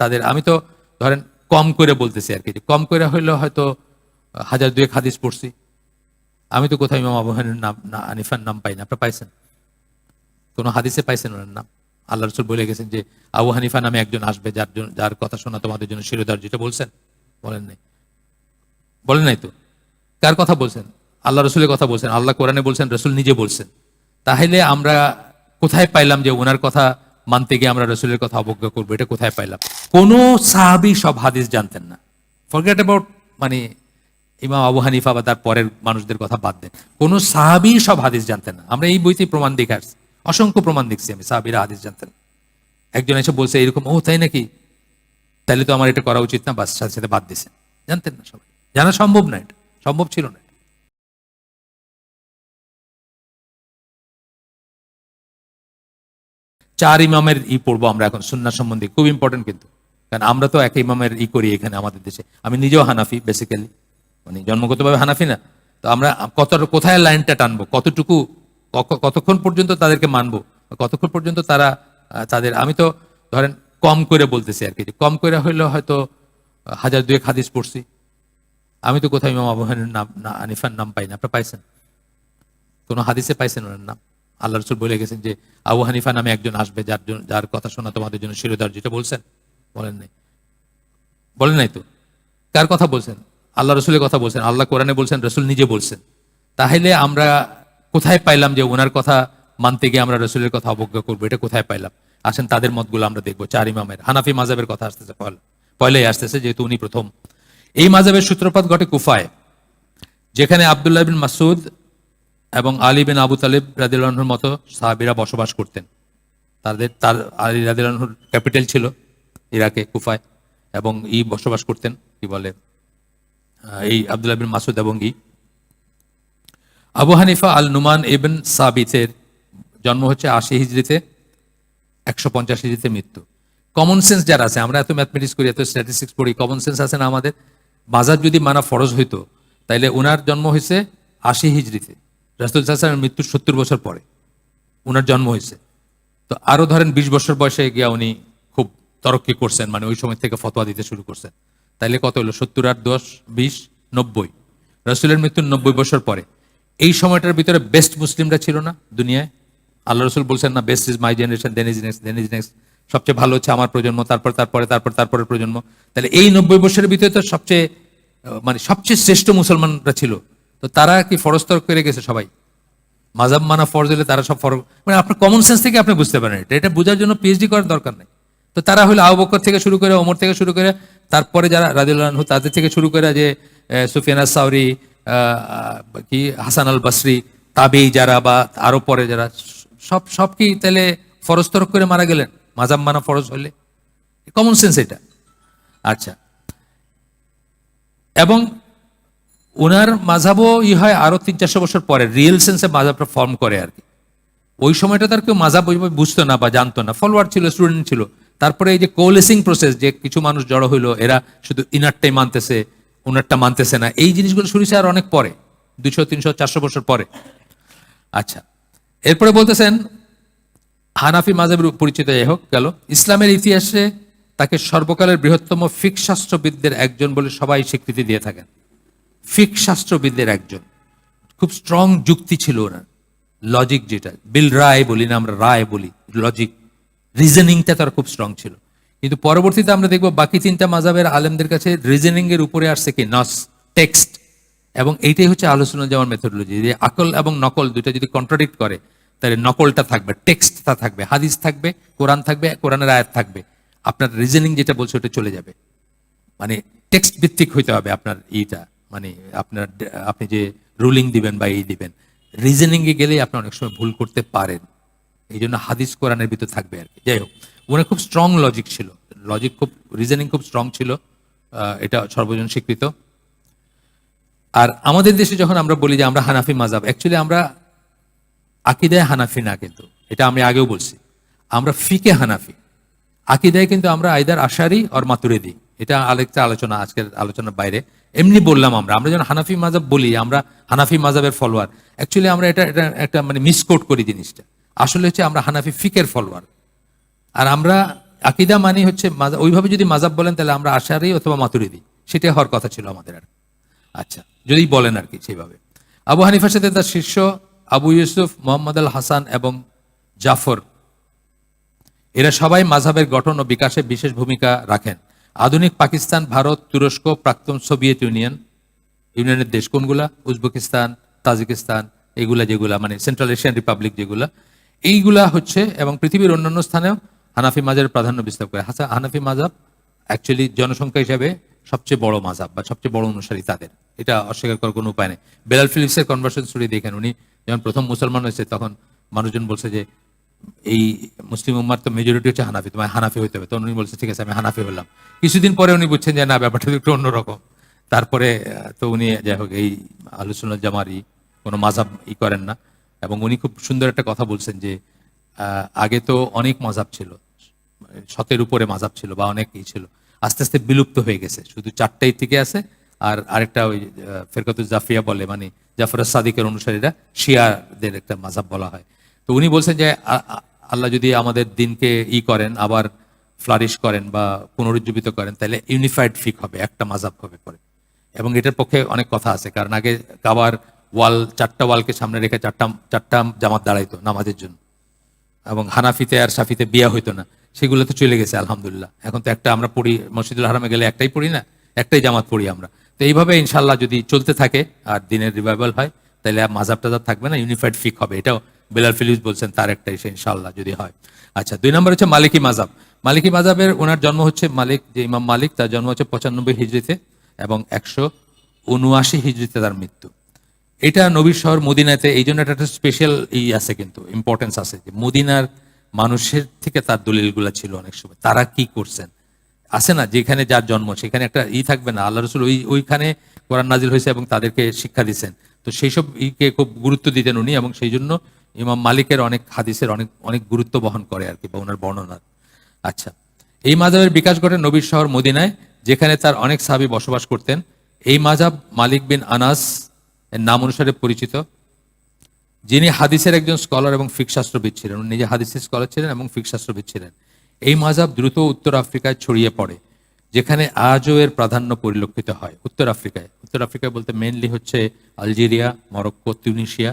তাদের, আমি তো ধরেন কম করে বলতেছি আর কি কম করে হইলেও হয়তো হাজার দুয়েক হাদিস পড়ছি। আমি তো কোথাও ইমাম আবু হানিফার নাম, না আনিফার নাম পাই না, আপনার পাইছেন? কোনো হাদিসে পাইছেন ওনার নাম? আল্লাহ রসুল বলে গেছেন যে, আবু হানিফা নামে একজন আসবে যার যার কথা শোনা তোমাদের জন্য শিরোধার যেটা বলছেন? বলেন নাই। বলেন নাই তো? কার কথা বলছেন? আল্লাহ রসুলের কথা বলছেন। আল্লাহ কোরআনে বলছেন, রসুল নিজে বলছেন। তাহলে আমরা কোথায় পাইলাম যে ওনার কথা মানতে গিয়ে আমরা রসুলের কথা অবজ্ঞা করব, এটা কোথায় পাইলাম? কোন সাহাবি সব হাদিস জানতেন না। ফরগেট অ্যাবাউট মানে ইমাম আবু হানিফা বা তার পরের মানুষদের কথা বাদ দেন। কোন সাহাবি সব হাদিস জানতেন না। আমরা এই বইতে প্রমাণ দেখে আসছি। অসংখ্য প্রমাণ দেখছি আমি, সাহাবিরা হাদিস জানতেন। একজন এসে বলছে, এরকম, ও, তাই নাকি? তাহলে তো আমার এটা করা উচিত না বাস সাথে সাথে বাদ দিয়েছেন। জানতেন না সবাই। জানা সম্ভব না এটা। সম্ভব ছিল না। চার ইমামের ই পড়ব আমরা এখন, সুন্না সম্বন্ধে, খুব ইম্পর্টেন্ট কিন্তু। কারণ আমরা তো এক ইমামের ই করি এখানে আমাদের দেশে। আমি নিজেও হানাফি বেসিক্যালি মানে জন্মগতভাবে হানাফি না। তো আমরা কত, কোথায় লাইনটা টানবো? কতটুকু কতক্ষণ পর্যন্ত তাদেরকে মানবো? কতক্ষণ পর্যন্ত তারা তাদের, আমি তো ধরেন কম করে বলতেছি আর কি কম করে হইলেও হয়তো হাজার দুয়েক হাদিস পড়ছি। আমি তো কোথায় ইমাম আবু আনিফার নাম পাই না। আপনার পাইছেন? কোনো হাদিসে পাইছেন ওনার নাম? আল্লাহ রসুল বলে গেছেন যে, আবু হানিফা নামে একজন আসবে যার যার কথা শোনা তোমাদের জন্য শিরোধার যেটা বলছেন। বলেন নাই। বলেন নাই তো? কার কথা বলছেন? আল্লাহ রসুলের কথা বলছেন। আল্লাহ কোরআনে বলছেন, রসুল নিজে বলছেন। তাহলে আমরা কোথায় পাইলাম যে ওনার কথা মানতে গিয়ে আমরা রসুলের কথা অবজ্ঞা করব? এটা কোথায় পাইলাম? আসেন, তাদের মতগুলো আমরা দেখব। চার ইমামের, হানাফি মাজাবের কথা আসতেছে পয়লা, পয়লাই আসতেছে যেহেতু উনি প্রথম। এই মাজাবের সূত্রপাত ঘটে কুফায়, যেখানে আবদুল্লাহ বিন মাসুদ এবং আলী বিন আবু তালিব রাদিল্লাহর মতো সাহাবিরা বসবাস করতেন। তাদের, তার, আলী রাদিল্লাহর ক্যাপিটাল ছিল ইরাকে, কুফায়, এবং ই বসবাস করতেন, কি বলে এই আবদুল্লাহ বিন মাসুদ এবং ই। আবু হানিফা আল নুমান ইবন সাবিতের জন্ম হচ্ছে আশি হিজড়িতে, একশো পঞ্চাশ হিজড়িতে মৃত্যু। কমন সেন্স যারা আছে, আমরা এত ম্যাথমেটিক্স করি, এত স্ট্যাটিস্টিক্স পড়ি কমন সেন্স আছে না আমাদের। বাজার যদি মানা ফরজ হইতো, তাইলে ওনার জন্ম হয়েছে আশি হিজড়িতে। রাসুল হাসানের মৃত্যুর সত্তর বছর পরে ওনার জন্ম হয়েছে। তো আরও ধরেন বিশ বছর বয়সে গিয়া উনি খুব তরক্কি করছেন মানে ওই সময় থেকে ফতোয়া দিতে শুরু করছেন। তাইলে কত হলো? সত্তর আর দশ, বিশ, নব্বই। রসুলের মৃত্যুর নব্বই বছর পরে। এই সময়টার ভিতরে বেস্ট মুসলিমরা ছিল না দুনিয়ায়? আল্লাহ রসুল বলছেন, না best is my generation then is next then is next সবচেয়ে ভালো হচ্ছে আমার প্রজন্ম, তারপর, তারপরে, তারপর, তারপরের প্রজন্ম। তাহলে এই নব্বই বছরের ভিতরে তো সবচেয়ে মানে সবচেয়ে শ্রেষ্ঠ মুসলমানরা ছিল তো তারা কি ফরস্তর করে গেছে সবাই? মাজাব মানা ফরজ হলে তারা সব ফরক মানে আপনার কমন সেন্স থেকে আপনি বুঝতে পারেন এটা। এটা বোঝার জন্য পিএইচডি করার দরকার নেই। তো তারা হলো আবু বকর থেকে শুরু করে, ওমর থেকে শুরু করে, তারপরে যারা রাদিউল্লাহ তাদের থেকে শুরু করে যে সুফিয়ানা সাউরি কি, হাসান আল বাসরি তাবেই যারা বা আরও পরে যারা, সব সব কি তাহলে ফরজ তরক করে মারা গেলেন? মাজাব মানা ফরজ হলে। কমন সেন্স এটা। আচ্ছা। এবং ওনার মাঝাবও ই হয় আরও তিন, চারশো বছর পরে রিয়েল সেন্সে মাঝাবটা ফর্ম করে আর কি। ওই সময়টা তার কেউ মাঝাব ওইভাবে বুঝতো না বা জানতো না। ফলোয়ার ছিল স্টুডেন্ট ছিল। তারপরে এই যে কোলেসিং প্রসেস যে কিছু মানুষ জড়ো হইল, এরা শুধু ইনারটাই মানতেছে ওনারটা মানতেছে না। এই জিনিসগুলো হয়েছে আর অনেক পরে দুশো তিনশো, চারশো বছর পরে। আচ্ছা এরপরে বলতেছেন, হানাফি মাজাবের পরিচিত যাই হোক গেল। ইসলামের ইতিহাসে তাকে সর্বকালের বৃহত্তম ফিক শাস্ত্রবিদদের একজন বলে সবাই স্বীকৃতি দিয়ে থাকেন। ফিক শাস্ত্রবিদদের একজন। খুব স্ট্রং যুক্তি ছিল ওনার লজিক যেটা বিল রায় বলি না আমরা রায় বলি লজিক রিজনিংটা তার খুব স্ট্রং ছিল। কিন্তু পরবর্তীতে আমরা দেখব বাকি তিনটা মাজাবের আলেমদের কাছে রিজনিং এর উপরে আসছে কি? নস টেক্সট এবং এইটাই হচ্ছে আলোচনা যাওয়ার মেথোডোলজি যে আকল এবং নকল দুইটা যদি কন্ট্রাডিক্ট করে, তাহলে নকলটা থাকবে টেক্সটটা থাকবে, হাদিস থাকবে, কোরআন থাকবে, কোরআনের আয়াত থাকবে। আপনার রিজনিং যেটা বলছে ওটা চলে যাবে। মানে টেক্সট ভিত্তিক হইতে হবে আপনার ইটা। মানে আপনার, আপনি যে রুলিং দিবেন বা এই দিবেন রিজনিং এ গেলে আপনি অনেক সময় ভুল করতে পারেন। এই জন্য হাদিস কোরআনের ভিতর থাকবে আর কি। যাই হোক ওনার খুব স্ট্রং লজিক ছিল। লজিক খুব রিজনিং খুব স্ট্রং ছিল। এটা সর্বজন স্বীকৃত। আর আমাদের দেশে যখন আমরা বলি যে আমরা হানাফি মাজাব অ্যাকচুয়ালি আমরা আকিদায় হানাফি না কিন্তু, এটা আমি আগেও বলছি। আমরা ফিকে হানাফি। আকিদায় কিন্তু আমরা আইদার আশারি আর মাতুরেদি। এটা আরেকটা আলোচনা, আজকের আলোচনার বাইরে। এমনি বললাম আমরা আমরা যখন হানাফি মাজাব বলি, আমরা হানাফি মাজাবের ফলোয়ার। অ্যাকচুয়ালি আমরা এটা এটা একটা মানে মিসকোট করি জিনিসটা। আসলে হচ্ছে আমরা হানাফি ফিকের ফলোয়ার। আর আমরা আকিদা মানে হচ্ছে ওইভাবে যদি মাজাব বলেন তাহলে আমরা আশারি অথবা মাতুরিদি সেটাই হওয়ার কথা ছিল আমাদের আর। আচ্ছা যদি বলেন আর কি সেইভাবে। আবু হানিফার সাথে তার শিষ্য আবু ইউসুফ, মোহাম্মদ আল হাসান এবং জাফর, এরা সবাই মাঝাবের গঠন ও বিকাশে বিশেষ ভূমিকা রাখেন। আধুনিক পাকিস্তান, ভারত, তুরস্ক, প্রাক্তন সোভিয়েত ইউনিয়ন, ইউনিয়নের দেশ কোনগুলা? উজবেকিস্তান, তাজিকিস্তান, এগুলা যেগুলা মানে সেন্ট্রাল এশিয়ান রিপাবলিক যেগুলা। এইগুলা হচ্ছে, এবং পৃথিবীর অন্যান্য স্থানেও হানাফি মাজারের প্রাধান্য বিস্তার করে। হাসা হানাফি মাজাব অ্যাকচুয়ালি জনসংখ্যা হিসাবে সবচেয়ে বড় মাজাব বা সবচেয়ে বড় অনুসারী তাদের। এটা অস্বীকার করার কোনো উপায় নেই। বেলাল ফিলিপসের কনভার্সন স্টোরি দেখেন। উনি যখন প্রথম মুসলমান হয়েছে, তখন মানুষজন বলছে যে এই মুসলিম উম্মার তো মেজরিটি হচ্ছে হানাফি তোমায় হানাফি হইতে হবে। তখন উনি বলছে, ঠিক আছে, আমি হানাফি হলাম। কিছুদিন পরে উনি বুঝছেন যে, না, ব্যাপারটা একটু অন্যরকম। তারপরে তো উনি, যাই হোক, এই আলোচনা জামারি কোনো মাজাব ই করেন না। এবং উনি খুব সুন্দর একটা কথা বলছেন যে আগে তো অনেক মাজাব ছিল, শতের উপরে মাজাব ছিল বা অনেক ই ছিল। আস্তে আস্তে বিলুপ্ত হয়ে গেছে, শুধু চারটাই থেকে আছে। আর আরেকটা ওই ফেরকতুল জাফিয়া বলে মানে জাফর সাদিকের অনুসারীরা শিয়াদের একটা মাজাব বলা হয়। তো উনি বলছেন যে আল্লাহ যদি আমাদের দিনকে ই করেন, আবার ফ্লারিশ করেন বা পুনরুজ্জীবিত করেন, তাহলে ইউনিফাইড ফিক হবে, একটা মাজাব হবে পরে। এবং এটার পক্ষে অনেক কথা আছে, কারণ আগে কাবার ওয়াল, চারটা ওয়ালকে সামনে রেখে চারটা চারটা জামাত দাঁড়াইতো নামাজের জন্য। এবং হানাফিতে আর সাফিতে বিয়া হইতো না, সেগুলো তো চলে গেছে, আলহামদুলিল্লাহ। এখন তো একটা আমরা পড়ি, মসজিদুল হারামে গেলে একটাই পড়ি না, একটাই জামাত পড়ি আমরা। তো এইভাবে ইনশাল্লাহ যদি চলতে থাকে, আর দিনের রিভাইভাল হয়, তাহলে মাজাব টাজাব থাকবে না ইউনিফাইড ফিক হবে, এটাও বেলাল ফিলিস বলছেন, তার একটা এসে ইনশাল্লাহ যদি হয়। আচ্ছা দুই নম্বর হচ্ছে মালিকি মাজাব মালিকি মাজাবের ওনার জন্ম হচ্ছে মালিক, যে ইমাম মালিক, তার জন্ম হচ্ছে পঁচানব্বই হিজড়িতে এবং একশো উনআশি হিজড়িতে তার মৃত্যু। এটা নবীর শহর মদিনাতে, এই জন্য একটা স্পেশাল ই আছে কিন্তু ইম্পর্টেন্স আছে যে মদিনার মানুষের থেকে তার দলিলগুলা ছিল অনেক সময়। তারা কি করছেন? আছে না, যেখানে যার জন্ম, সেখানে একটা ই থাকবে না। আল্লাহ রসুল ওই, ওইখানে কোরআন নাজিল হয়েছে এবং তাদেরকে শিক্ষা দিচ্ছেন। তো সেই সব ইকে খুব গুরুত্ব দিতেন উনি এবং সেই জন্য ইমাম মালিকের অনেক হাদিসের অনেক অনেক গুরুত্ব বহন করে আর কি, বা ওনার বর্ণনার আচ্ছা এই মাজাবের বিকাশ ঘটে নবীর শহর মদিনায়, যেখানে তার অনেক সাবি বসবাস করতেন। এই মাজাব মালিক বিন আনাস এর নাম অনুসারে পরিচিত। যিনি হাদিসের একজন স্কলার এবং ফিক শাস্ত্রবিদ ছিলেন। উনি নিজে হাদিসের স্কলার ছিলেন এবং ফিক শাস্ত্রবিদ ছিলেন। এই মাজাব দ্রুত উত্তর আফ্রিকায় ছড়িয়ে পড়ে, যেখানে আজও এর প্রাধান্য পরিলক্ষিত হয়। উত্তর আফ্রিকায় উত্তর আফ্রিকায় বলতে মেনলি হচ্ছে আলজেরিয়া, মরক্কো তিউনিশিয়া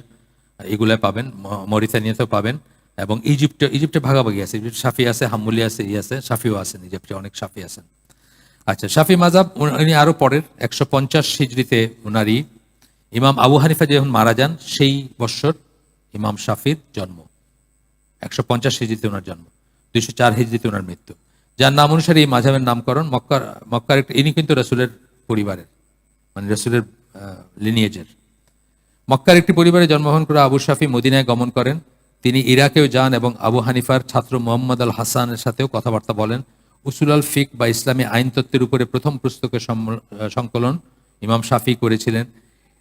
এগুলায় পাবেন মরিতানিয়াতেও পাবেন, এবং ইজিপ্টে ইজিপ্টে ভাগাভাগি আছে, ইজিপ্ট সাফি আছে হাম্মুলি আছে, ই আছে সাফিও আছেন, ইজিপ্টে অনেক সাফি আছেন। আচ্ছা শাফি মাজাব, উনি- উনি আরও পরের, একশো পঞ্চাশ হিজড়িতে উনারই ইমাম আবু হানিফা যখন মারা যান, সেই বৎসর ইমাম শাফির জন্ম। একশো পঞ্চাশ হিজড়িতে ওনার জন্ম, দুইশো চার হিজড়িতে ওনার মৃত্যু। যার নাম অনুসারে এই মাঝাবের নামকরণ মক্কার মক্কার একটা, ইনি কিন্তু রসুলের পরিবারের মানে রসুলের লিনিয়েজের মক্কার একটি পরিবারে জন্মগ্রহণ করে আবু শাফি মদিনায় গমন করেন। তিনি ইরাকেও যান এবং আবু হানিফার ছাত্র মোহাম্মদ আল হাসানের সাথেও কথাবার্তা বলেন। উসুল আল ফিক বা ইসলামী আইন তত্ত্বের উপরে প্রথম পুস্তকের সংকলন ইমাম শাফি করেছিলেন।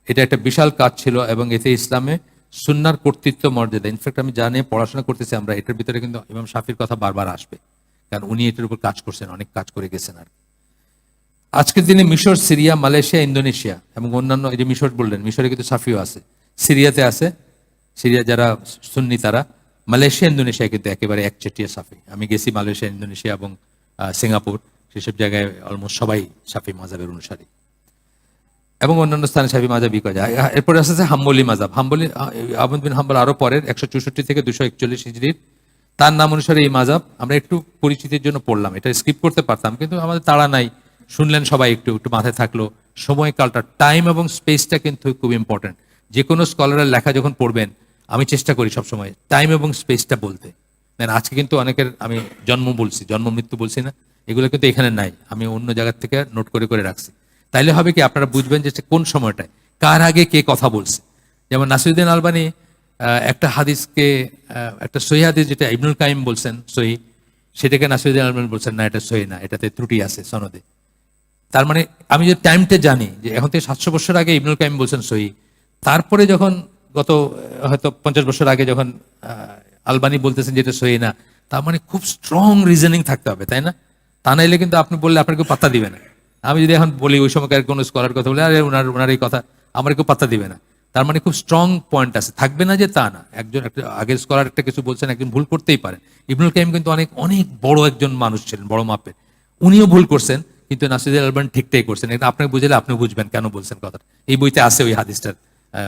এটা একটা বিশাল কাজ ছিল এবং এতে ইসলামে সুন্নার কর্তৃত্ব মর্যাদা। ইনফ্যাক্ট আমি জানি পড়াশোনা করতেছি আমরা, এটার ভিতরে কিন্তু ইমাম শাফির কথা বারবার আসবে। কারণ উনি এটার উপর কাজ করছেন, অনেক কাজ করে গেছেন আর কি। আজকের দিনে মিশর, সিরিয়া, মালয়েশিয়া, ইন্দোনেশিয়া এবং অন্যান্য এই যে মিশর বললেন, মিশরে কিন্তু সাফিও আছে। সিরিয়াতে আছে। সিরিয়া যারা সুন্নি তারা, মালয়েশিয়া, ইন্দোনেশিয়া কিন্তু একেবারে একচেটিয়া সাফি। আমি গেছি মালয়েশিয়া, ইন্দোনেশিয়া এবং সিঙ্গাপুর। সেসব জায়গায় অলমোস্ট সবাই সাফি মাজাবের অনুসারী। এবং অন্যান্য স্থানে সাফি মাজাব করা যায়। এরপরে আসছে হাম্বলি মাজাব। হাম্বলি আহমদ বিন হাম্বল আরও পরের একশো চৌষট্টি থেকে দুশো একচল্লিশ হিজড়ির। তার নাম অনুসারে এই মাজাব। আমরা একটু পরিচিতির জন্য পড়লাম। এটা স্কিপ করতে পারতাম, কিন্তু আমাদের তাড়া নাই। শুনলেন সবাই একটু একটু মাথায় থাকল। সময়কালটা টাইম এবং স্পেসটা কিন্তু খুব ইম্পর্টেন্ট যে কোনো স্কলারের লেখা যখন পড়বেন, আমি চেষ্টা করি সবসময় টাইম এবং স্পেসটা বলতে। দেন আজকে কিন্তু অনেকের, আমি জন্ম বলছি, জন্ম মৃত্যু বলছি না, এগুলো কিন্তু এখানে নাই। আমি অন্য জায়গার থেকে নোট করে করে রাখছি। তাইলে হবে কি, আপনারা বুঝবেন যে কোন সময়টায়, কার আগে কে কথা বলছে। যেমন নাসিরুদ্দিন আলবানি একটা হাদিসকে একটা সহি হাদিস যেটা ইবনুল কাইম বলছেন, সহি, সেটাকে নাসিরুদ্দিন আলবানি বলছেন, না, এটা সহি না, এটাতে ত্রুটি আছে সনদে। তার মানে আমি যে টাইমটা জানি, যে এখন থেকে সাতশো বছর আগে ইবনুল কাইম বলছেন সহি, তারপরে যখন গত হয়তো পঞ্চাশ বছর আগে যখন আলবানি বলতেছেন যেটা সহি না, তার মানে খুব স্ট্রং রিজনিং থাকতে হবে, তাই না? তা নাইলে কিন্তু আপনি বললে আপনার কেউ পাত্তা দিবে না। আমি যদি এখন বলি, ওই সময়কার কোনো স্কলার কথা বলে, আরে ওনার ওনার এই কথা, আমার কেউ পাত্তা দিবে না। তার মানে খুব স্ট্রং পয়েন্ট আছে। থাকবে না যে তা না। একজন একটা, আগের স্কলার একটা কিছু বলছেন, একজন ভুল করতেই পারেন ইবনুল কাইম কিন্তু অনেক অনেক বড় একজন মানুষ ছিলেন, বড় মাপের। উনিও ভুল করছেন। কিন্তু নাসিদুল আলবান ঠিকঠাক করছেন। এটা আপনাকে বুঝলে আপনি বুঝবেন কেন বলছেন কথাটা। এই বইতে আছে ওই হাদিসটার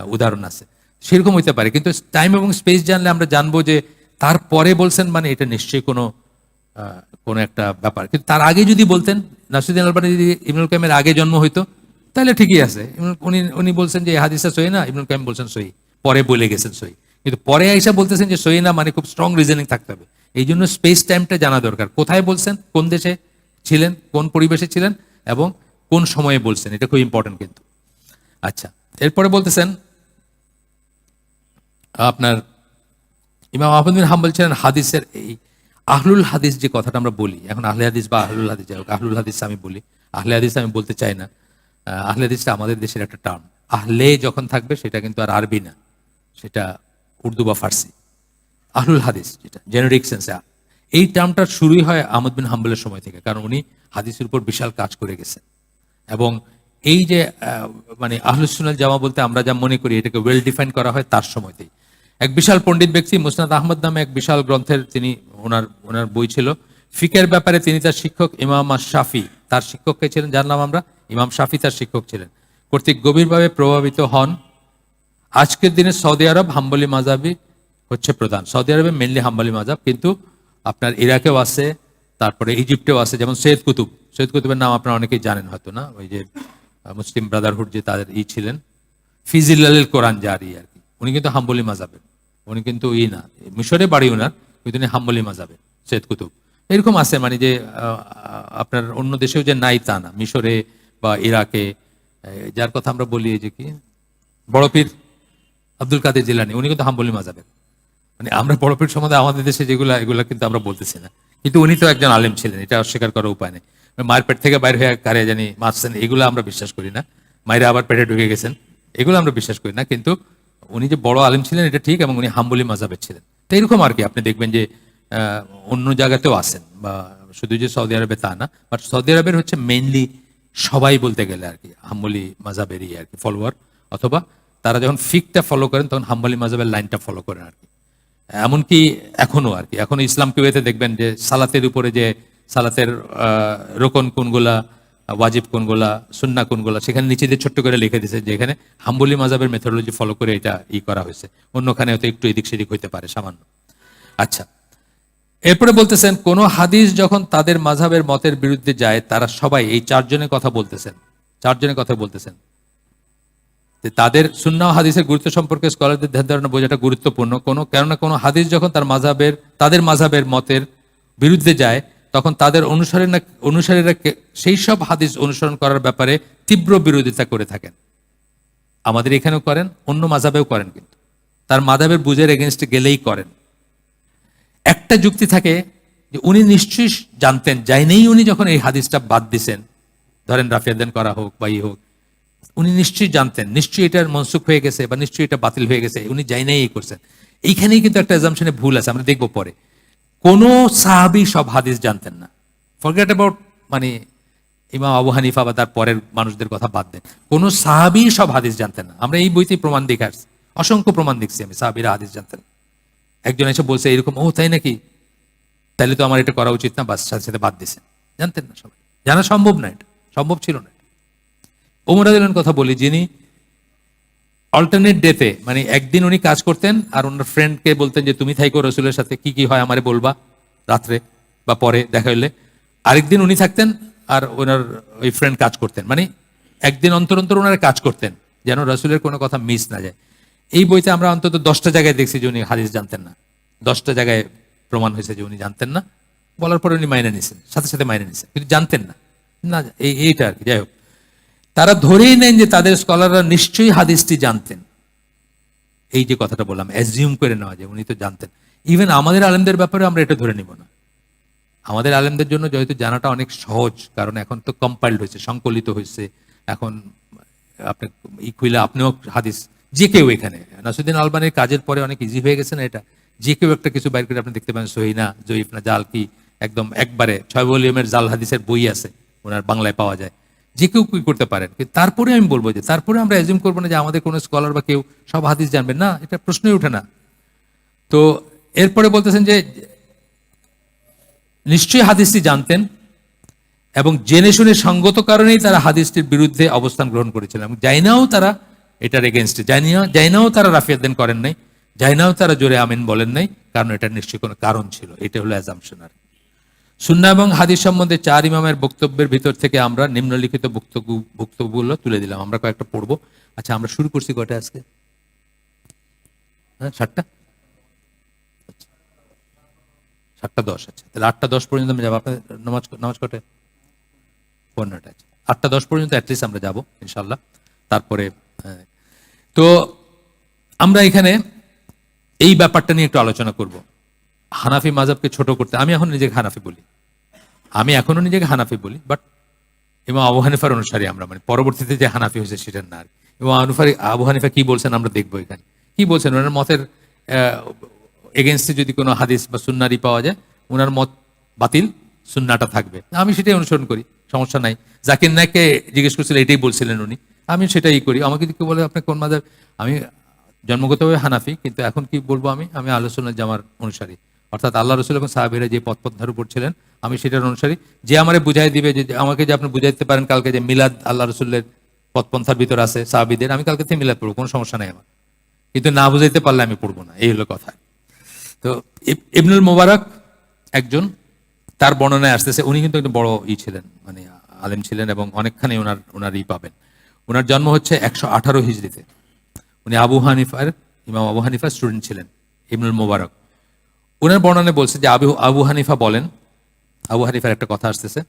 উদাহরণ আছে। সেরকম হইতে পারে। কিন্তু টাইম এবং স্পেস জানলে আমরা জানব যে তারপরে বলছেন মানে এটা নিশ্চয়ই কোনো কোনো একটা ব্যাপার। কিন্তু তার আগে যদি বলতেন নাসিরুদ্দিন আলবানি যদি ইমরুল কাইমের আগে জন্ম হইতো, তাহলে ঠিকই আছে। উনি উনি বলছেন যে হাদিসটা সহি না ইমরুল কাইম বলছেন সহি। পরে বলে গেছেন সহি। কিন্তু পরে আইসা বলতেছেন যে সহি না মানে খুব স্ট্রং রিজনিং থাকতে হবে। এই জন্য স্পেস টাইমটা জানা দরকার। কোথায় বলছেন? কোন দেশে? ছিলেন কোন পরিবেশে ছিলেন এবং কোন সময়ে বলছেন এটা খুব ইম্পর্টেন্ট কিন্তু। আচ্ছা এরপরে বলতেছেন আপনার ইমাম আহমদ বিন হাম্বল ছিলেন হাদিসের এই আহলুল হাদিস যে কথাটা আমরা বলি এখন আহলে হাদিস বা আহলুল হাদিস যাই হোক, আহলুল হাদিস আমি বলি আহলে হাদিস আমি বলতে চাই না আহলে হাদিসটা আমাদের দেশের একটা টার্ম আহলে যখন থাকবে সেটা কিন্তু আর আরবি না সেটা উর্দু বা ফার্সি আহলুল হাদিস যেটা জেনারিক সেন্সে এই টার্মটা শুরুই হয় আহমদ বিন হাম্বলের সময় থেকে, কারণ উনি হাদিসের উপর বিশাল কাজ করে গেছেন। এবং এই যে মানে আহলুসুনাল জামা বলতে আমরা যা মনে করি, এটাকে ওয়েল ডিফাইন করা হয় তার সময়তেই। এক বিশাল পণ্ডিত ব্যক্তি, মুসনাদ আহমদ নামে এক বিশাল গ্রন্থের তিনি, ওনার ওনার বই ছিল। ফিকের ব্যাপারে তিনি তার শিক্ষক ইমাম আর শাফি তার শিক্ষক কে ছিলেন? জানলাম আমরা, ইমাম শাফি তার শিক্ষক ছিলেন। কর্তৃক গভীরভাবে প্রভাবিত হন। আজকের দিনে সৌদি আরব হাম্বলি মাজাবি হচ্ছে প্রধান। সৌদি আরবে মেনলি হাম্বলি মাজাব কিন্তু আপনার ইরাকেও আছে, তারপরে ইজিপ্টেও আছে, যেমন সৈয়দ কুতুব। সৈয়দ কুতুবের নাম আপনারা অনেকেই জানেন হয়তো, না? ওই যে মুসলিম ব্রাদারহুড যে তাদের ই ছিলেন। ফিজিলাল কোরআন যার জারি আর কি। উনি কিন্তু হাম্বলি মাজাবের। উনি কিন্তু ই না, মিশরে বাড়ি ওনার কিন্তু উনি হাম্বলি মাজাবের, সৈয়দ কুতুব। এরকম আছে মানে যে আপনার অন্য দেশেও যে নাই তা না, মিশরে বা ইরাকে যার কথা আমরা বলি যে কি বড় পীর আব্দুল কাদের জিলানি, উনি কিন্তু হাম্বলি মাজাবের। মানে আমরা বড় পীর সম্বন্ধে আমাদের দেশে যেগুলো, এগুলো কিন্তু আমরা বলতেছি না। কিন্তু উনি তো একজন আলেম ছিলেন, এটা অস্বীকার করার উপায় নেই। মায়ের পেট থেকে বাইরে হয়ে কারে জানি মারছেন, এগুলো আমরা বিশ্বাস করি না। মায়েরা আবার পেটে ঢুকে গেছেন, এগুলো আমরা বিশ্বাস করি না। কিন্তু উনি যে বড় আলেম ছিলেন, এটা ঠিক, এবং উনি হাম্বলি মাজাবের ছিলেন। তো এরকম আর কি, আপনি দেখবেন যে অন্য জায়গাতেও আছেন, বা শুধু যে সৌদি আরবে তা না বাট সৌদি আরবের হচ্ছে মেইনলি সবাই বলতে গেলে আর কি, হাম্বলি মাজাবেরই আর কি ফলোয়ার অথবা তারা যখন ফিকটা ফলো করেন, তখন হাম্বলি মাজাবের লাইনটা ফলো করেন আর কি। এমনকি এখনও আর কি। এখন ইসলাম কিউয়েতে দেখবেন যে সালাতের উপরে যে সালাতের রোকন কোনগুলা, ওয়াজিব কোনগুলা সুন্না কোনগুলা, সেখানে নিচে দিয়ে ছোট্ট করে লিখে দিয়েছে যে এখানে হাম্বলি মাজাবের মেথোডোলজি ফলো করে এটা ই করা হয়েছে। অন্যখানে হয়তো একটু এদিক সেদিক হইতে পারে, সামান্য। আচ্ছা। এরপরে বলতেছেন, কোন হাদিস যখন তাদের মাঝাবের মতের বিরুদ্ধে যায়, তারা সবাই এই চারজনের কথা বলতেছেন। চারজনের কথা বলতেছেন। তাদের সুন্না হাদিসের গুরুত্ব সম্পর্কে স্কলারদের ধ্যান ধারণা বোঝাটা গুরুত্বপূর্ণ। কোনো, কেননা কোনো হাদিস যখন তার মাঝাবের তাদের মাঝাবের মতের বিরুদ্ধে যায়, তখন তাদের অনুসারী না অনুসারীরা সেই সব হাদিস অনুসরণ করার ব্যাপারে তীব্র বিরোধিতা করে থাকেন। আমাদের এখানেও করেন, অন্য মাঝাবেও করেন কিন্তু। তার মাঝাবের বুঝের এগেনস্টে গেলেই করেন। একটা যুক্তি থাকে যে উনি নিশ্চয়ই জানতেন যাইনেই উনি যখন এই হাদিসটা বাদ দিছেন। ধরেন রাফিয়াদান করা হোক বা ই হোক। উনি নিশ্চয়ই জানতেন, নিশ্চয়ই এটার মনসুখ হয়ে গেছে বা নিশ্চয়ই এটা বাতিল হয়ে গেছে, উনি যাই নাই করছেন। এইখানেই কিন্তু একটা এজামশনে ভুল আছে, আমরা দেখব পরে। কোন সাহাবি সব হাদিস জানতেন না। ফরগেট অ্যাবাউট মানে ইমাম আবু হানিফা বা তার পরের মানুষদের কথা বাদ দেন। কোন সাহাবি সব হাদিস জানতেন না। আমরা এই বইতে প্রমাণ দেখে আসছি। অসংখ্য প্রমাণ দেখছি আমি, সাহাবিরা হাদিস জানতেন। একজন এসে বলছে, এরকম, ও, তাই নাকি? তাহলে তো আমার এটা করা উচিত না বাস সাথে সাথে বাদ দিছেন জানতেন না সবাই। জানা সম্ভব না এটা। সম্ভব ছিল না। ওমর আদিলের কথা বলি, যিনি অল্টারনেট ডেতে মানে একদিন উনি কাজ করতেন আর ওনার ফ্রেন্ডকে বলতেন যে, তুমি থাইকো, রসুলের সাথে কি কি হয় আমারে বলবা রাত্রে বা পরে দেখা হইলে। আরেকদিন উনি থাকতেন আর ওনার ওই ফ্রেন্ড কাজ করতেন মানে একদিন অন্তর অন্তর ওনারা কাজ করতেন, যেন রসুলের কোনো কথা মিস না যায়। এই বইতে আমরা অন্তত দশটা জায়গায় দেখছি যে উনি হাদিস জানতেন না। দশটা জায়গায় প্রমাণ হয়েছে যে উনি জানতেন না। বলার পরে উনি মাইনে নিছেন সাথে সাথে মাইনে নিছেন কিন্তু জানতেন না। না, এই, এইটা আর কি, যাই হোক। তারা ধরেই নেন যে তাদের স্কলাররা নিশ্চয়ই হাদিসটি জানতেন। এই যে কথাটা বললাম অ্যাজিউম করে নেওয়া যায়, উনি তো জানতেন। ইভেন আমাদের আলেমদের ব্যাপারে আমরা এটা ধরে নিব না। আমাদের আলেমদের জন্য যেহেতু জানাটা অনেক সহজ, কারণ এখন তো কম্পাইল্ড হয়েছে, সংকলিত হয়েছে, এখন আপনি ই খুইলে আপনিও হাদিস, যে কেউ এখানে। নাসুদ্দিন আলবানের কাজের পরে অনেক ইজি হয়ে গেছে না এটা? যে কেউ একটা কিছু বাইর করে আপনি দেখতে পাবেন সহিনা জয়ীফ না, জাল কি, একদম একবারে ছয় ভলিউমের জাল হাদিসের বই আছে, ওনার বাংলায় পাওয়া যায়। যে কেউ কি করতে পারেন। তারপরে আমি বলব যে, তারপরে আমরা অ্যাজিউম করব না যে আমাদের কোনো স্কলার বা কেউ সব হাদিস জানবেন। না, এটা প্রশ্নই ওঠে না। তো এরপরে বলতেছেন যে, নিশ্চয়ই হাদিসটি জানতেন এবং জেনে শুনে সঙ্গত কারণেই তারা হাদিসটির বিরুদ্ধে অবস্থান গ্রহণ করেছিলেন এবং জাইনাও তারা এটার এগেনস্টে জাইনিয়া, জাইনাও তারা রাফিয়াদ্দিন করেন নাই। জাইনাও তারা জোরে আমিন বলেন নাই, কারণ এটা নিশ্চয়ই কোনো কারণ ছিল। এটা হলো অ্যাজামশন আর সুন্না এবং হাদিস সম্বন্ধে চার ইমামের বক্তব্যের ভিতর থেকে আমরা নিম্নলিখিত বক্তব্য বক্তব্যগুলো তুলে দিলাম। আমরা কয়েকটা পড়ব। আচ্ছা আমরা শুরু করছি কটা আজকে? হ্যাঁ সাতটা? সাতটা দশ আছে তাহলে আটটা দশ পর্যন্ত আমরা যাব। আপনাদের নামাজ নামাজ কটায় পনেরোটা আছে আটটা দশ পর্যন্ত অ্যাটলিস্ট আমরা যাব ইনশাল্লাহ তারপরে। তো আমরা এখানে এই ব্যাপারটা নিয়ে একটু আলোচনা করব। হানাফি মাজাবকে ছোট করতে আমি এখন নিজেকে হানাফি বলি। আমি এখনও নিজেকে হানাফি বলি বাট এবং আবু হানিফার অনুসারী আমরা মানে পরবর্তীতে যে হানাফি হয়েছে সেটার না এবং আনুফারি আবু হানিফা কি বলছেন আমরা দেখব এখানে। কি বলছেন? ওনার মতের এগেনস্টে যদি কোনো হাদিস বা সুন্নারি পাওয়া যায়, ওনার মত বাতিল, সুন্নাটা থাকবে। আমি সেটাই অনুসরণ করি, সমস্যা নাই। জাকির নায়ককে জিজ্ঞেস করছিল, এটাই বলছিলেন উনি। আমি সেটাই করি। আমাকে যদি কেউ বলে আপনি কোন মাদার? আমি জন্মগতভাবে হানাফি, কিন্তু এখন কি বলব আমি? আমি আলোচনা জামার অনুসারী। অর্থাৎ আল্লাহ রসুল এবং সাহাবিরা যে পথ পন্থার উপর ছিলেন আমি সেটার অনুসারী। যে আমারে বুঝাই দিবে, যে আমাকে যে আপনি বুঝাইতে পারেন কালকে যে মিলাদ আল্লাহ রসুল্লের পথপন্থার ভিতর আছে সাহাবিদের, আমি কালকে মিলাদ পড়ব, কোনো সমস্যা নাই আমার। কিন্তু না বুঝাইতে পারলে আমি পড়ব না, এই হলো কথা। তো ইব- ইবনুল মোবারক একজন, তার বর্ণনায় আসতেছে, উনি কিন্তু একটা বড় ই ছিলেন মানে আলেম ছিলেন এবং অনেকখানি ওনার ওনার ই পাবেন। ওনার জন্ম হচ্ছে একশো আঠারো হিজড়িতে। উনি আবু হানিফার, ইমাম আবু হানিফার স্টুডেন্ট ছিলেন, ইবনুল মোবারক। ওনার বর্ণনায় বলছে যে আবু আবু হানিফা বলেন আবু হানিফার একটা কথা আসতেছে।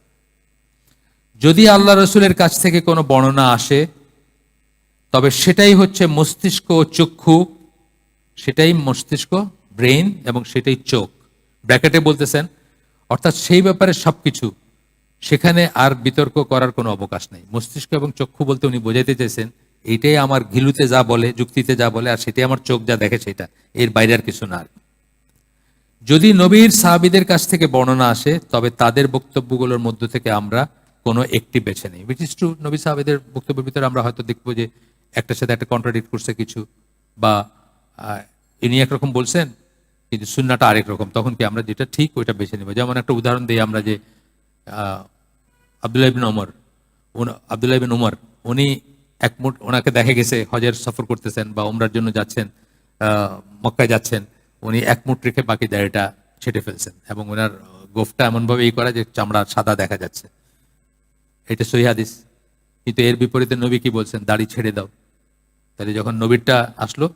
যদি আল্লাহ রসুলের কাছ থেকে কোনো বর্ণনা আসে, তবে সেটাই হচ্ছে মস্তিষ্ক চক্ষু, সেটাই মস্তিষ্ক, ব্রেইন এবং সেটাই চোখ। ব্র্যাকেটে বলতেছেন, অর্থাৎ সেই ব্যাপারে সবকিছু, সেখানে আর বিতর্ক করার কোনো অবকাশ নেই। মস্তিষ্ক এবং চক্ষু বলতে উনি বোঝাইতে চাইছেন, এইটাই আমার ঘিলুতে যা বলে, যুক্তিতে যা বলে, আর সেটাই আমার চোখ যা দেখে সেটা। এর বাইরে আর কিছু না আর। যদি নবীর সাহাবিদের কাছ থেকে বর্ণনা আসে তবে তাদের বক্তব্যগুলোর মধ্য থেকে আমরা কোনো একটি বেছে নেই। উইচ ইস ট্রু নবী সাহাবিদের বক্তব্যের ভিতরে আমরা হয়তো দেখব যে একটার সাথে একটা কন্ট্রাডিক্ট করছে কিছু বা ইনি একরকম বলছেন কিন্তু সুন্নাটা আরেক রকম তখন কি আমরা যেটা ঠিক ওইটা বেছে নেব? যেমন একটা উদাহরণ দিই আমরা যে আহ, আব্দুল্লাহ ইবিন ওমর আব্দুল্লাহ উমর উনি এক মুঠ ওনাকে দেখা গেছে হজের সফর করতেছেন বা উমরার জন্য যাচ্ছেন মক্কায় যাচ্ছেন। উনি এক মুঠ রেখে বাকি দাড়িটা ছেটে ফেলছেন এবং ওনার গোফটা এমনভাবে এই করা যে চামড়া সাদা দেখা যাচ্ছে। এটা সহি হাদিস। কিন্তু এর বিপরীতে নবী কি বলছেন? দাড়ি ছেড়ে দাও। তাহলে যখন নবীরটা আসলো,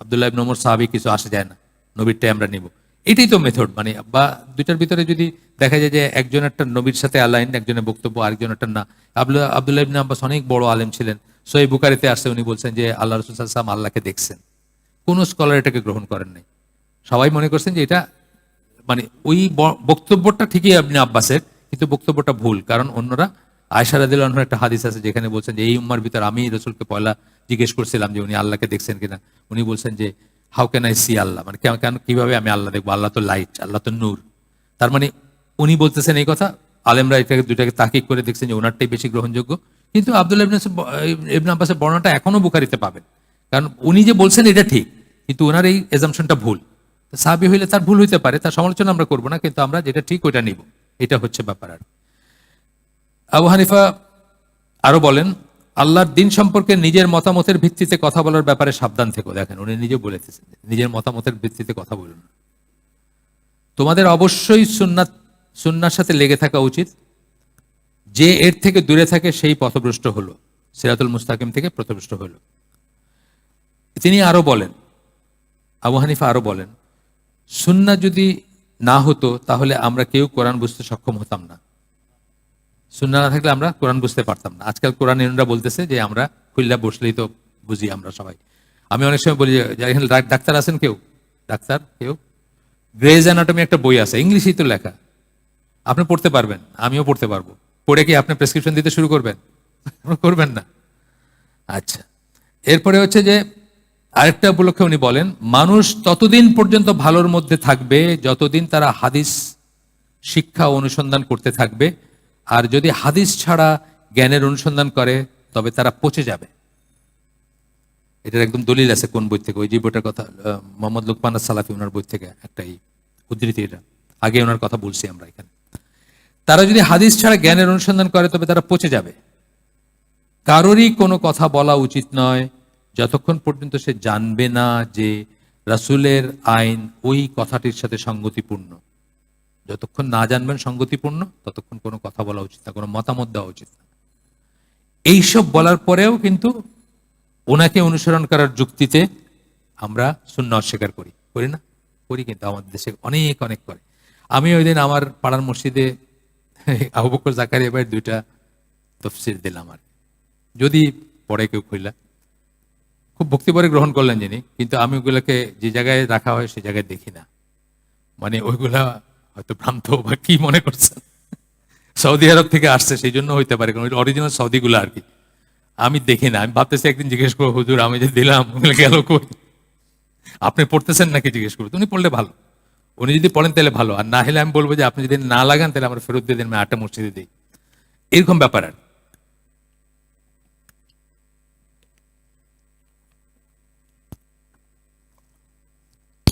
আবদুল্লাহ ইবনে ওমর সাহাবি কিছু আসা যায় না। নবীরটাই আমরা নিব। এটাই তো মেথড মানে বা দুইটার ভিতরে যদি দেখা যায় যে একজন একটা নবীর সাথে আলাইন একজনের বক্তব্য আরেকজনের না। আবদুল্লাহ আবদুল্লাহ ইবনে আব্বাস অনেক বড় আলেম ছিলেন। সহি বুকারিতে আসছে, উনি বলছেন যে আল্লাহ রসুল সাল্লাম আল্লাহকে দেখছেন। কোনো স্কলার এটাকে গ্রহণ করেন নাই। সবাই মনে করছেন যে এটা মানে ওই বক্তব্যটা ঠিকই আপনি আব্বাসের, কিন্তু বক্তব্যটা ভুল। কারণ অন্যরা আয়সা রাদিল্লাহর একটা হাদিস আছে যেখানে বলছেন যে, এই উম্মার ভিতর আমি রসুলকে পয়লা জিজ্ঞেস করছিলাম যে, উনি আল্লাহকে দেখছেন কিনা? উনি বলছেন যে, how can I see Allah? মানে কেন কেন, কীভাবে আমি আল্লাহ দেখব? আল্লাহ তো লাইট, আল্লাহ তো নূর। তার মানে উনি বলতেছেন এই কথা, আলেমরা এটাকে, দুইটাকে তাকিক করে দেখছেন যে ওনারটাই বেশি গ্রহণযোগ্য। কিন্তু আব্দুল্লাহ ইবনে আব্বাস- আব্বাসের বর্ণনাটা এখনও বুখারিতে পাবেন। কারণ উনি যে বলছেন এটা ঠিক, কিন্তু ওনার এই এজামশনটা ভুল। সাহাবি হইলে তার ভুল হইতে পারে, তার সমালোচনা আমরা করব না, কিন্তু আমরা যেটা ঠিক ওইটা নিব। এটা হচ্ছে ব্যাপার আর আবু হানিফা আরও বলেন, আল্লাহর দিন সম্পর্কে নিজের মতামতের ভিত্তিতে কথা বলার ব্যাপারে সাবধান থেকো। দেখেন, উনি নিজে বলেছেন, নিজের মতামতের ভিত্তিতে কথা বলুন। তোমাদের অবশ্যই সুন্নাত, সুন্নার সাথে লেগে থাকা উচিত। যে এর থেকে দূরে থাকে, সেই পথভ্রষ্ট হলো। সিরাতুল মুস্তাকিম থেকে পথভ্রষ্ট হলো। তিনি আরও বলেন, আবু হানিফা আরও বলেন সুন্না যদি না হতো, তাহলে আমরা কেউ কোরআন বুঝতে সক্ষম হতাম না। সুন্না না থাকলে আমরা কোরআন বুঝতে পারতাম না। আজকাল কোরআন এনুরা বলতেছে যে, আমরা খুললা বসলেই তো বুঝি আমরা সবাই। আমি অনেক সময় বলি এখানে ডাক্তার আছেন কেউ? ডাক্তার, কেউ? গ্রেজ অ্যানাটমি একটা বই আছে, ইংলিশেই তো লেখা। আপনি পড়তে পারবেন, আমিও পড়তে পারব। পড়ে কি আপনি প্রেসক্রিপশন দিতে শুরু করবেন? করবেন না। আচ্ছা। এরপরে হচ্ছে যে আরেকটা উপলক্ষে উনি বলেন, মানুষ ততদিন পর্যন্ত ভালোর মধ্যে থাকবে যতদিন তারা হাদিস, শিক্ষা অনুসন্ধান করতে থাকবে। আর যদি হাদিস ছাড়া জ্ঞানের অনুসন্ধান করে, তবে তারা পচে যাবে। এটার একদম দলিল আছে কোন বই থেকে? ওই যে বইটার কথা মোহাম্মদ লুকমান সালাফি ওনার বই থেকে একটাই উদ্ধৃতি এটা। আগে ওনার কথা বলছি আমরা এখানে। তারা যদি হাদিস ছাড়া জ্ঞানের অনুসন্ধান করে, তবে তারা পচে যাবে। কারোরই কোনো কথা বলা উচিত নয়। যতক্ষণ পর্যন্ত সে জানবে না যে রাসূলের আইন ওই কথাটির সাথে সঙ্গতিপূর্ণ। যতক্ষণ না জানবেন সঙ্গতিপূর্ণ, ততক্ষণ কোনো কথা বলা উচিত না, কোনো মতামত দেওয়া উচিত না। এইসব বলার পরেও কিন্তু ওনাকে অনুসরণ করার যুক্তিতে আমরা শূন্য অস্বীকার করি। করি না? করি কিন্তু, আমাদের দেশে অনেক অনেক করে। আমি ওই দিন আমার পাড়ার মসজিদে আবু বকর জাকারিয়া ভাইয়ের দুইটা তফসির দিলাম আর যদি পরে কেউ কইলা খুব ভক্তি ভক্তিভরে গ্রহণ করলেন যিনি, কিন্তু আমি ওগুলোকে যে জায়গায় রাখা হয় সে জায়গায় দেখি না। মানে ওইগুলা হয়তো ভ্রান্ত বা কি মনে করছেন? সৌদি আরব থেকে আসছে সেই জন্য হইতে পারে, কারণ অরিজিনাল সৌদিগুলো আর কি। আমি দেখি না, আমি ভাবতেছি একদিন জিজ্ঞেস করব, হুজুর, আমি যে দিলাম গেল কই? আপনি পড়তেছেন নাকি জিজ্ঞেস করব উনি পড়লে ভালো। উনি যদি পড়েন তাহলে ভালো, আর না হলে আমি বলব যে আপনি যদি না লাগান তাহলে আমার ফেরত দিয়ে দিন, আমি আটটা মসজিদে দিই। এরকম ব্যাপার আর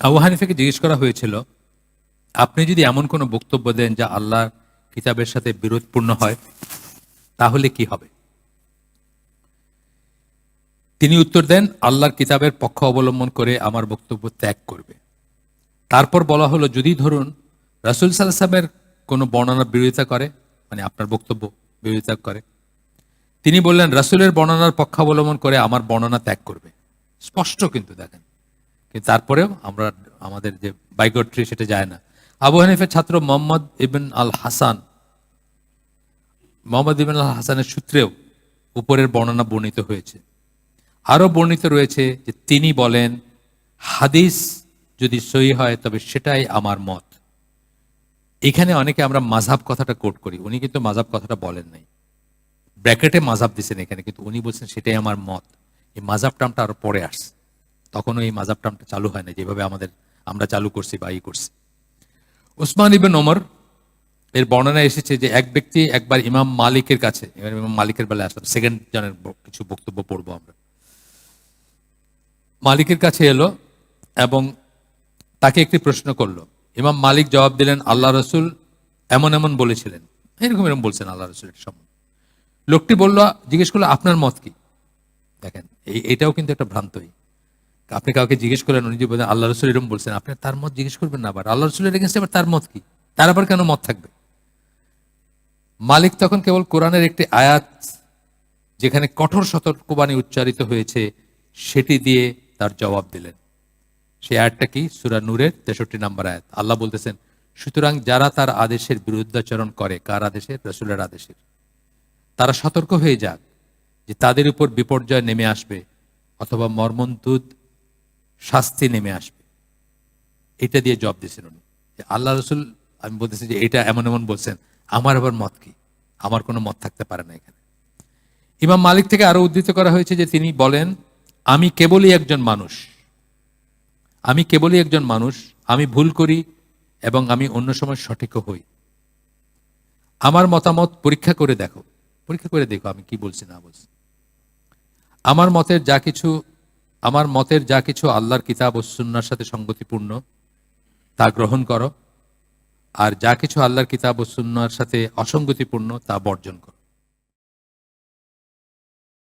আবু হানিফাকে জিজ্ঞেস করা হয়েছিল, আপনি যদি এমন কোনো বক্তব্য দেন যা আল্লাহর কিতাবের সাথে বিরোধপূর্ণ হয়, তাহলে কি হবে? তিনি উত্তর দেন, আল্লাহর কিতাবের পক্ষ অবলম্বন করে আমার বক্তব্য ত্যাগ করবে। তারপর বলা হলো, যদি ধরুন রাসুল সাল্লামের কোনো বর্ণনার বিরোধিতা করে মানে আপনার বক্তব্য বিরোধিতা করে, তিনি বললেন, রাসুলের বর্ণনার পক্ষ অবলম্বন করে আমার বর্ণনা ত্যাগ করবে। স্পষ্ট কিন্তু দেখেন। কিন্তু তারপরেও আমরা আমাদের যে বাইকট্রি সেটা যায় না। আবু হানিফের ছাত্র মোহাম্মদ ইবিন আল হাসান মোহাম্মদ ইবিন আল হাসানের সূত্রেও উপরের বর্ণনা বর্ণিত হয়েছে। আরও বর্ণিত রয়েছে যে তিনি বলেন, হাদিস যদি সই হয় তবে সেটাই আমার মত। এখানে অনেকে আমরা মাঝাব কথাটা কোট করি, উনি কিন্তু মাঝাব কথাটা বলেন নাই। ব্র্যাকেটে মাঝাব দিচ্ছেন এখানে, কিন্তু উনি বলছেন সেটাই আমার মত। এই মাঝাব টার্মটা আরও পরে আসছে। তখনও এই মাঝাব টার্মটা চালু হয় না, যেভাবে আমাদের আমরা চালু করছি বা ই করছি। উসমান ইবেন ওমর, এর বর্ণনা এসেছে যে এক ব্যক্তি একবার ইমাম মালিকের কাছে ইমাম মালিকের বেলায় আসলাম সেকেন্ড জনের কিছু বক্তব্য পড়ব আমরা। মালিকের কাছে এলো এবং তাকে একটি প্রশ্ন করল। ইমাম মালিক জবাব দিলেন, আল্লাহ রসুল এমন এমন বলেছিলেন। এরকম এরকম বলছেন আল্লাহ রসুলের সম্বন্ধে লোকটি বলল, জিজ্ঞেস করল, আপনার মত কি? দেখেন, এই, এটাও কিন্তু একটা ভ্রান্তই। আপনি কাউকে জিজ্ঞেস করলেন, উনি যে আল্লাহ রসুল এরকম বলছেন, আপনি তার মত জিজ্ঞেস করবেন না আবার। আল্লাহ রসুলের এগেন্সে আবার তার মত কি? তার আবার কেন মত থাকবে? মালিক তখন কেবল কোরআনের একটি আয়াত, যেখানে কঠোর সতর্কবাণী উচ্চারিত হয়েছে, সেটি দিয়ে তার জবাব দিলেন। সেই আয়াতটা কি? সুরা নূরের তেষট্টি নাম্বার আয়াত। আল্লাহ বলতেছেন, সুতরাং যারা তার আদেশের বিরুদ্ধাচরণ করে, কার আদেশের? রসুলের আদেশের। তারা সতর্ক হয়ে যাক যে তাদের উপর বিপর্যয় নেমে আসবে, অথবা মর্মন্তুদ শাস্তি নেমে আসবে। এটা দিয়ে জব দিয়েছেন উনি। আল্লাহ রসুল, আমি বলতেছি যে এটা এমন এমন বলছেন, আমার আবার মত কি? আমার কোনো মত থাকতে পারে না এখানে। ইমাম মালিক থেকে আরও উদ্ধৃত করা হয়েছে যে তিনি বলেন, আমি কেবলই একজন মানুষ। আমি কেবলই একজন মানুষ, আমি ভুল করি এবং আমি অন্য সময় সঠিকও হই। আমার মতামত পরীক্ষা করে দেখো। পরীক্ষা করে দেখো আমি কি বলছি না বলছি। আমার মতের যা কিছু আমার মতের যা কিছু আল্লাহর কিতাব ও সুন্নার সাথে সঙ্গতিপূর্ণ, তা গ্রহণ করো। আর যা কিছু আল্লাহর কিতাব ও সুন্নার সাথে অসঙ্গতিপূর্ণ, তা বর্জন করো।